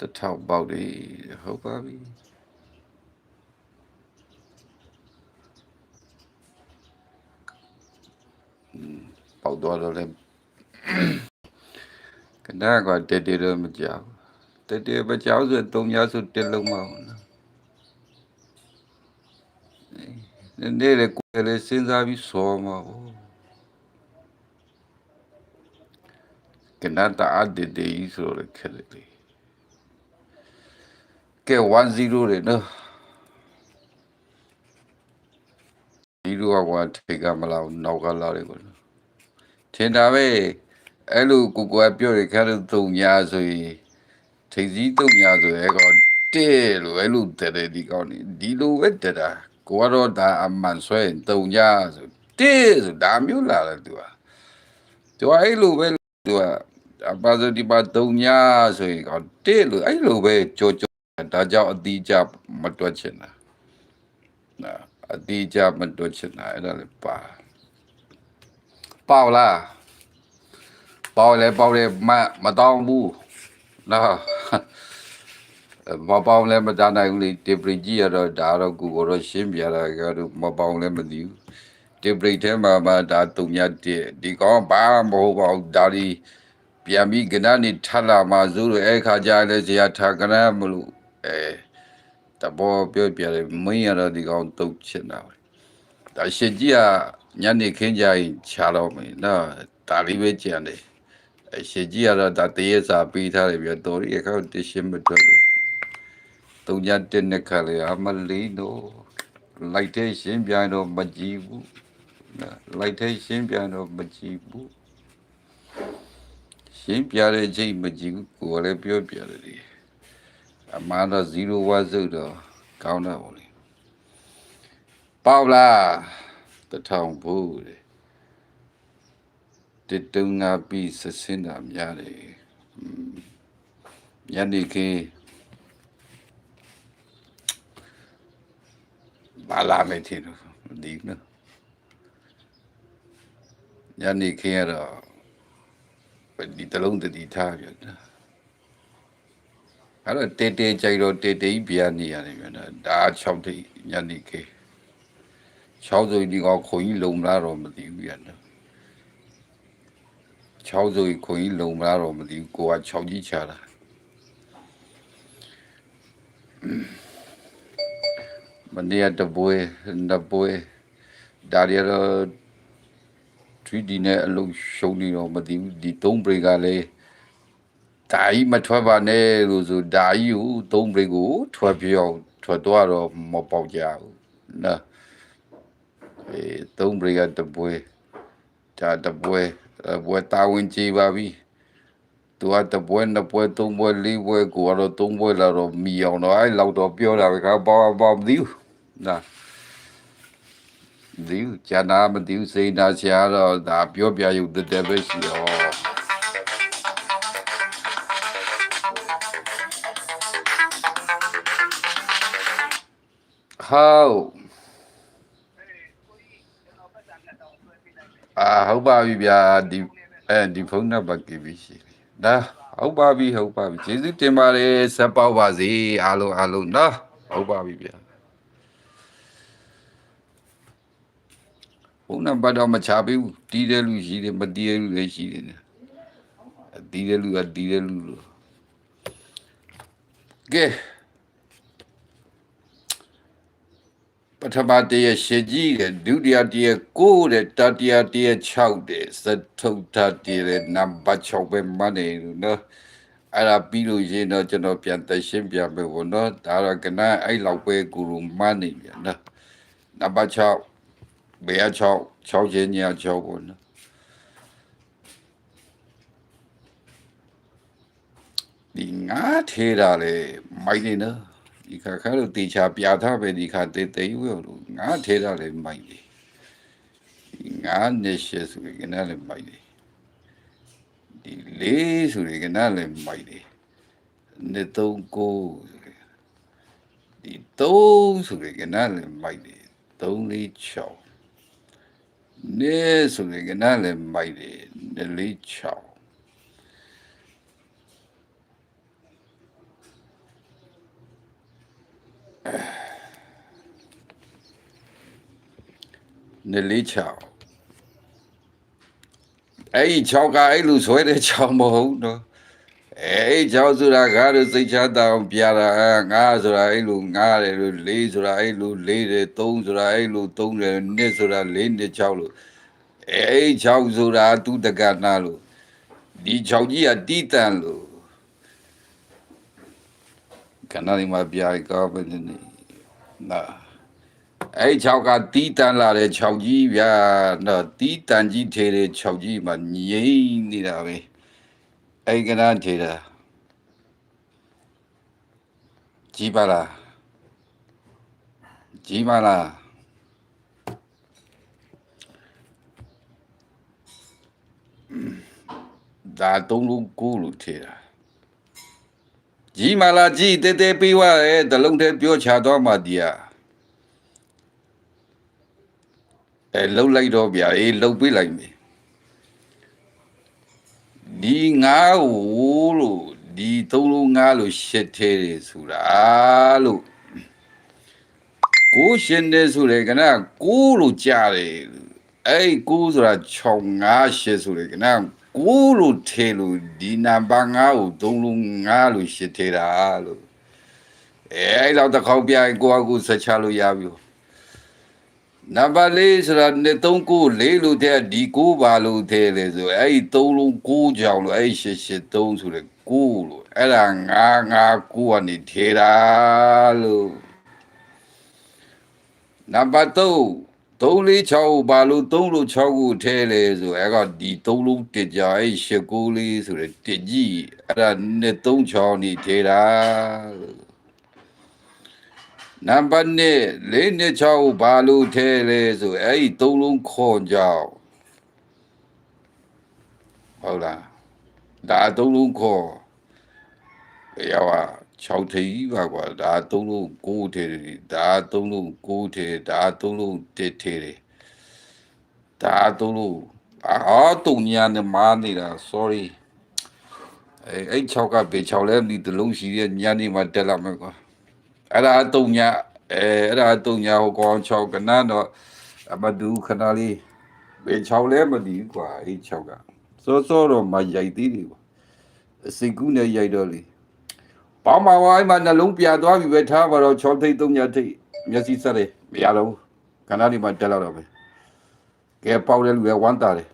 တစ်ထောက်ပေါက်တယ်ဟုတ်ပါပြီပေါက်တော့တော့လည်းကနာကတဲတဲတော့မကြောက်တဲတဲမကြောက်ဆိုတုံညာဆိုတက်လုံးမအောင်နော်နည်းနည်းလေးကိုယ်လေးစဉ်းစားပြီးစောမှာဟုတ်ကနာတာအဒတေးဆိုရခဲ့တယ် ကဲ10တွေနော်ဒီလိုကထိတ်ကမလာနောက်ကလာတယ်ကွထင်တာပဲအဲ့လိုကိုကိုကပြောရခါတော့တုံညာဆိုရင်ထိတ်စည်းတုံညာဆိုရဲကောတဲ့လို့အဲ့လိုတဲ့ဒီကောင်းနေဒီလိုပဲတဲ့တာကိုကတော့ဒါအမှန်ဆွဲတုံညာဆိုတဲ့ဆိုဒါမျိုးလာတယ်သူကသူကအဲ့လိုပဲသူကအပါစဒီပါတုံညာဆိုရင်ကောတဲ့လို့အဲ့လိုပဲကြောကြော ဒါကြောင့်အတိအကျမတွက်ချင်တာနာအတိအကျမတွက်ချင်တာအဲ့ဒါလည်းပါပေါက်လားပေါက်လေပေါက်လေမမတောင်းဘူးနော်မပေါင်းလည်းမတနိုင်ဘူးလေတေပရိကြီးရတော့ဒါတော့ကိုကိုတော့ရှင်းပြတာကတော့မပေါင်းလည်းမသိဘူးတေပရိထဲမှာမှဒါတုံညတ်တဲ့ဒီကောင်ဘာမဟုတ်ပါဘူးဒါဒီပြန်ပြီးကနနေထလာမှာဇိုးရအဲ့ခါကျလည်းဇရာထားကနမလို့ အဲတဘောပြောပြတယ်မင်းရတော့ဒီကောင်တုတ်ချင်တာပဲဒါရှစ်ကြီးကညနေခင်းကြရင်ခြာတော့မယ်နော်ဒါလေးပဲကြံတယ်အရှစ်ကြီးကတော့ဒါတရေစာပေးထားတယ်ပြတော်ရီအခါတရှင်းမတော်လို့တုံညတက်နေခါလေအမလေးတော့လိုက်တဲ့ရှင်းပြန်တော့မကြည့်ဘူးနော်လိုက်တဲ့ရှင်းပြန်တော့မကြည့်ဘူးရှင်းပြတဲ့ချိန်မကြည့်ဘူးကိုယ်လည်းပြောပြတယ်လေ အမှန်တော့0ဝါစုတော့ကောင်းတော့ဘူးလေပေါက်လားတထောင်ဘူးတဲ့တတုံငါပြီးဆစင်းတာများတယ်อืมညနေခင်းဘာလာမယ်ထင်လို့ဒီနော်ညနေခင်းရတော့ဒီတလုံးတတိထားပြတာ အဲ့တော့တေတေကြိုက်တော့တေတေကြီးပြနေရတယ်ဗျာဒါ6တိညနေခင်း6ဆိုဒီကောခွန်ကြီးလုံမလားတော့မသိဘူးဗျာနော်6ဆိုခွန်ကြီးလုံမလားတော့မသိဘူးကိုက6ကြီးချတာမနေ့ကတပွဲတပွဲဒါရီတော့ 3D နဲ့အလုံးရှုံးနေတော့မသိဘူးဒီ3 break ကလည်း ဒါကြီးမထွက်ပါနဲ့လို့ဆိုဒါကြီးကို3 break ကိုထွက်ပြောင်းထွက်တော့တော့မပေါက်ကြဘူးနော်အဲ3 break ကတပွဲဒါတပွဲဘွယ်တာဝန်ကြည်ပါပြီသူကတပွဲနှစ်ပွဲသုံးပွဲလေးပွဲကိုကတော့သုံးပွဲလာတော့မီအောင်တော့အဲ့လောက်တော့ပြောတာပဲကဘောဘောမသိဘူးနော်ဒီကျန်တာမသိဘူးစိတ်နာချာတော့ဒါပြောပြရုပ်တည်းပဲရှိရော ဟောအာဟုတ်ပါပြီဗျာဒီအဲဒီဖုန်းနံပါတ်ကြည့်ပြီးရှိတယ်ဒါဟုတ်ပါပြီဟုတ်ပါပြီကျေးဇူးတင်ပါတယ်ဆက်ပေါက်ပါစေအားလုံးအားလုံးနော်ဟုတ်ပါပြီဗျာဖုန်းနံပါတ်တော့မချပေးဘူးတီးတဲ့လူရှိတယ်မတီးတဲ့လူလည်းရှိတယ်တီးတဲ့လူကတီးတဲ့လူလို့ကဲ ပထမတည်းရှေကြီးတဲ့ဒုတိယတည်းကိုတဲ့တတိယတည်း6တဲ့သထုထတည်းနံပါတ်6ပဲမနေလို့နော်အဲ့ဒါပြီးလို့ရင်တော့ကျွန်တော်ပြန်သက်ရှင်းပြမယ်ဘောနော်ဒါတော့ကနအဲ့လောက်ပဲကူရူမနေပြန်နော်နံပါတ်6ဘေး6 6ချင်းညာ6ပေါ့နော်ဒီငါထေးတာလေမိုက်နေနော် ဒီခါခါလို့တေချာပြထားပဲဒီခါတေတေဝလို့ငါထေးတာလေမိုက်နေဒီငါနေရှေဆိုရင်ကနလည်းမိုက်နေဒီလေးဆိုရင်ကနလည်းမိုက်နေနေသုံးကိုဒီသုံးဆိုရင်ကနလည်းမိုက်နေ3 4 6နေဆိုရင်ကနလည်းမိုက်တယ်နလေး6 နေလေးချောင်းအဲ့ဒီချောင်းကအဲ့လိုဆွဲတဲ့ချောင်းမဟုတ်တော့အဲ့ချောင်းဆိုတာကားလို့စိတ်ချမ်းသာအောင်ပြတာငါဆိုတာအဲ့လိုငါတယ်လို့လေးဆိုတာအဲ့လိုလေးတယ်သုံးဆိုတာအဲ့လိုသုံးတယ်နှစ်ဆိုတာလေးနှစ်ချောင်းလို့အဲ့ချောင်းဆိုတာသူတက္ကနာလို့ဒီချောင်းကြီးကတီးတန်လို့ ခဏလေးမှပြရကောင်းပဲနေနာအဲ့ချောက်ကတီးတန်းလာတဲ့ချောက်ကြီးဗျာတော့တီးတန်ကြီးထေတဲ့ချောက်ကြီးမှငြိမ့်နေတာပဲအဲ့ကနန်းထေတာကြီးပါလားကြီးပါလားဒါတုံးလုံးကိုလို့ထေတာ ကြီးမလားကြီးတဲတဲပြီးွားရဲ့တလုံးတည်းပြောချတော့မှဒီဟာအဲလှုပ်လိုက်တော့ဗျာအေးလှုပ်ပေးလိုက်မယ်ဒီငါးကိုလို့ဒီသုံးလုံးငါးလို့ရှစ်သေးတယ်ဆိုတာလို့ကိုရှင်တယ်ဆိုတယ်ကနကိုလို့ကြားတယ်အဲ့ကိုဆိုတာ6 5 8ဆိုတယ်ကန ကိုလို့ထဲလို့ဒီနံပါတ်5ကိုသုံးလုံးငါးလို့ရှစ်သေးတာလို့အဲအဲ့တော့တစ်ခေါက်ပြရင်ကိုကကိုဆက်ချလို့ရပြီနံပါတ်၄ဆိုတာနေ39လေးလို့တဲ့ဒီ9ပါလို့တဲ့လေဆိုအဲ့ဒီ3လုံး9ကြောင်လို့အဲ့ဒီ883ဆိုလေ9လို့အဲ့ဒါ9 9 9ကနေထေတာလို့နံပါတ်3 3လေး6ပါလို့3လို့6ကိုထဲလေဆိုအဲ့ကဒီ3လုံးတစ်ကြအဲ့8 9လေးဆိုလေတစ်ကြီးအဲ့ဒါနေ3 6နေထေတာလို့နံပါတ်1လေးနှစ်ချောင်းဘာလို့ထဲလဲဆိုအဲ့ဒီသုံးလုံးခွန်ကြောင်းဟုတ်လားဒါသုံးလုံးခွန်ရော 6ထေးပါကွာဒါသုံးလုံး9ထေးတယ်ဒါသုံးလုံး9ထေးဒါသုံးလုံး1ထေးတယ်ဒါသုံးလုံးအာတုံညာနဲ့မာနေတာ sorry အဲ့အဲ့6ကဘေ6လဲဒီတလုံးရှိတဲ့ညနေမှတက်လာမယ်ကွာအဲ့ဒါအတုံညာအဲအဲ့ဒါအတုံညာဟိုကောင်6ကနန်းတော့အမဒူခဏလေးဘေ6လဲမဒီကွာအဲ့6ကစောစောတော့မရိုက်သေးတယ်ကွာအစိတ်ကူးနဲ့ရိုက်တော့လေ ပေါင်းပါဝိုင်းမှာနှလုံးပြသွားပြီပဲထားပါတော့6ထိတ်3ညထိတ်မျက်စိဆက်တယ်မရတော့ဘူးခဏလေးမှတက်လာတော့ပဲကဲပေါက်တဲ့လူကဝမ်းတာတယ်